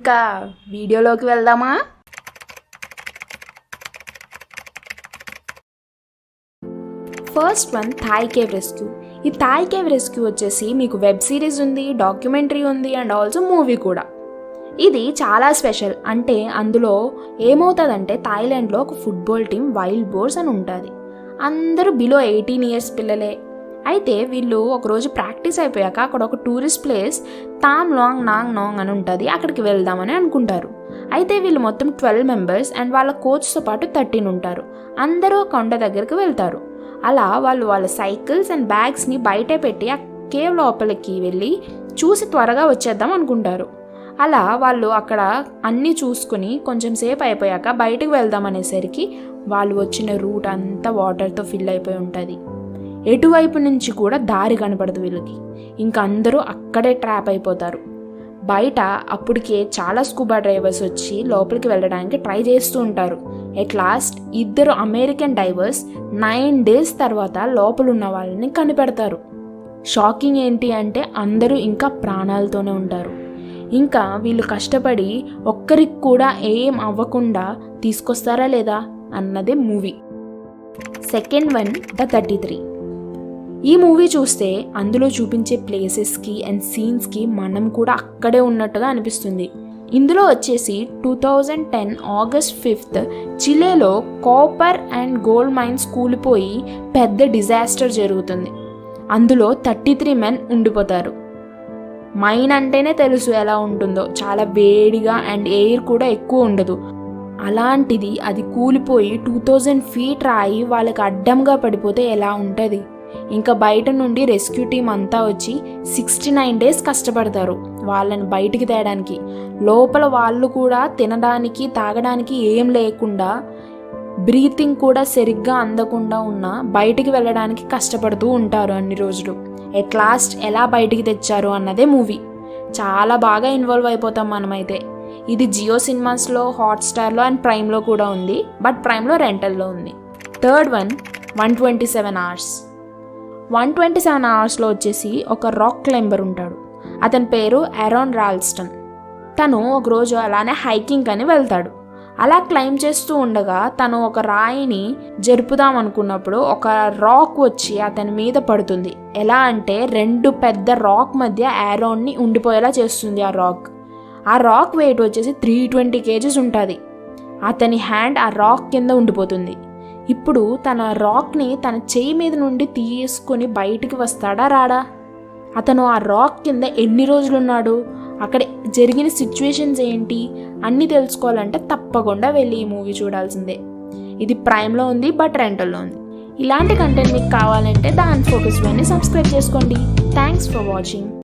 ఇంకా వీడియోలోకి వెళ్దామా? First one Thai cave rescue. ఈ థాయ్ కేవ్ రెస్క్యూ వచ్చేసి మీకు వెబ్ సిరీస్ ఉంది డాక్యుమెంటరీ ఉంది అండ్ ఆల్సో మూవీ కూడా. ఇది చాలా స్పెషల్. అంటే అందులో ఏమవుతుందంటే థాయిలాండ్లో ఒక ఫుట్బాల్ టీం వైల్డ్ బోర్స్ అని ఉంటుంది. అందరూ బిలో ఎయిటీన్ ఇయర్స్ పిల్లలే. అయితే వీళ్ళు ఒకరోజు ప్రాక్టీస్ అయిపోయాక అక్కడ ఒక tourist place Tham Luang Nang Nang అని ఉంటుంది అక్కడికి వెళ్దామని అనుకుంటారు. అయితే వీళ్ళు మొత్తం ట్వెల్వ్ మెంబర్స్ అండ్ వాళ్ళ కోచ్తో పాటు థర్టీన్ ఉంటారు. అందరూ కొండ దగ్గరికి వెళ్తారు. అలా వాళ్ళు వాళ్ళ సైకిల్స్ అండ్ బ్యాగ్స్ని బయటే పెట్టి ఆ కేవ్ లోపలికి వెళ్ళి చూసి త్వరగా వచ్చేద్దాం అనుకుంటారు. అలా వాళ్ళు అక్కడ అన్నీ చూసుకుని కొంచెం సేపు అయిపోయాక బయటకు వెళ్దాం అనేసరికి వాళ్ళు వచ్చిన రూట్ అంతా వాటర్తో ఫిల్ అయిపోయి ఉంటుంది. ఎటువైపు నుంచి కూడా దారి కనపడదు వీళ్ళకి. ఇంకా అందరూ అక్కడే ట్రాప్ అయిపోతారు. బయట అప్పటికే చాలా స్కూబా డ్రైవర్స్ వచ్చి లోపలికి వెళ్ళడానికి ట్రై చేస్తూ ఉంటారు. ఎట్ లాస్ట్ ఇద్దరు అమెరికన్ డైవర్స్ నైన్ డేస్ తర్వాత లోపల ఉన్న వాళ్ళని కనిపెడతారు. షాకింగ్ ఏంటి అంటే అందరూ ఇంకా ప్రాణాలతోనే ఉంటారు. ఇంకా వీళ్ళు కష్టపడి ఒక్కరికి కూడా ఏం అవ్వకుండా తీసుకొస్తారా లేదా అన్నదే movie. Second one the thirty three. ఈ మూవీ చూస్తే అందులో చూపించే ప్లేసెస్కి అండ్ సీన్స్కి మనం కూడా అక్కడే ఉన్నట్టుగా అనిపిస్తుంది. ఇందులో వచ్చేసి two thousand ten August fifth చిలేలో copper and gold mines కూలిపోయి పెద్ద డిజాస్టర్ జరుగుతుంది. అందులో థర్టీ త్రీ మెన్ ఉండిపోతారు. మైన్ అంటేనే తెలుసు ఎలా ఉంటుందో. చాలా వేడిగా అండ్ ఎయిర్ కూడా ఎక్కువ ఉండదు. అలాంటిది అది కూలిపోయి టూ థౌజండ్ ఫీట్ రాయి వాళ్ళకి అడ్డంగా పడిపోతే ఎలా ఉంటుంది? ఇంకా బయట నుండి రెస్క్యూ టీం అంతా వచ్చి సిక్స్టీ నైన్ డేస్ కష్టపడతారు వాళ్ళని బయటికి తేయడానికి లోపల వాళ్ళు కూడా తినడానికి తాగడానికి ఏం లేకుండా బ్రీతింగ్ కూడా సరిగ్గా అందకుండా ఉన్న బయటికి వెళ్ళడానికి కష్టపడుతూ ఉంటారు అన్ని రోజులు. ఎట్ లాస్ట్ ఎలా బయటికి తెచ్చారు అన్నదే మూవీ. చాలా బాగా ఇన్వాల్వ్ అయిపోతాం మనమైతే. ఇది జియో సినిమాస్లో హాట్స్టార్లో అండ్ ప్రైమ్లో కూడా ఉంది బట్ ప్రైమ్లో రెంటల్లో ఉంది. Third one one twenty seven hours. One twenty seven అవర్స్లో వచ్చేసి ఒక రాక్ క్లైంబర్ ఉంటాడు. అతని పేరు అరాన్ రాల్స్టన్. తను ఒకరోజు అలానే హైకింగ్ అని వెళ్తాడు. అలా క్లైమ్ చేస్తూ ఉండగా తను ఒక రాయిని జరుపుదాం అనుకున్నప్పుడు ఒక రాక్ వచ్చి అతని మీద పడుతుంది. ఎలా అంటే రెండు పెద్ద రాక్ మధ్య ఆరోన్ని ఉండిపోయేలా చేస్తుంది ఆ రాక్. ఆ రాక్ వెయిట్ వచ్చేసి త్రీ ట్వంటీ కేజీస్ ఉంటుంది. అతని హ్యాండ్ ఆ రాక్ కింద ఉండిపోతుంది. ఇప్పుడు తన రాక్ని తన చేయి మీద నుండి తీసుకొని బయటికి వస్తాడా రాడా? అతను ఆ రాక్ కింద ఎన్ని రోజులున్నాడు? అక్కడ జరిగిన సిచ్యువేషన్స్ ఏంటి? అన్నీ తెలుసుకోవాలంటే తప్పకుండా వెళ్ళి ఈ మూవీ చూడాల్సిందే. ఇది ప్రైమ్లో ఉంది బట్ రెంటల్లో ఉంది. ఇలాంటి కంటెంట్ మీకు కావాలంటే దాని ఫోకస్ సబ్స్క్రైబ్ చేసుకోండి. Thanks for watching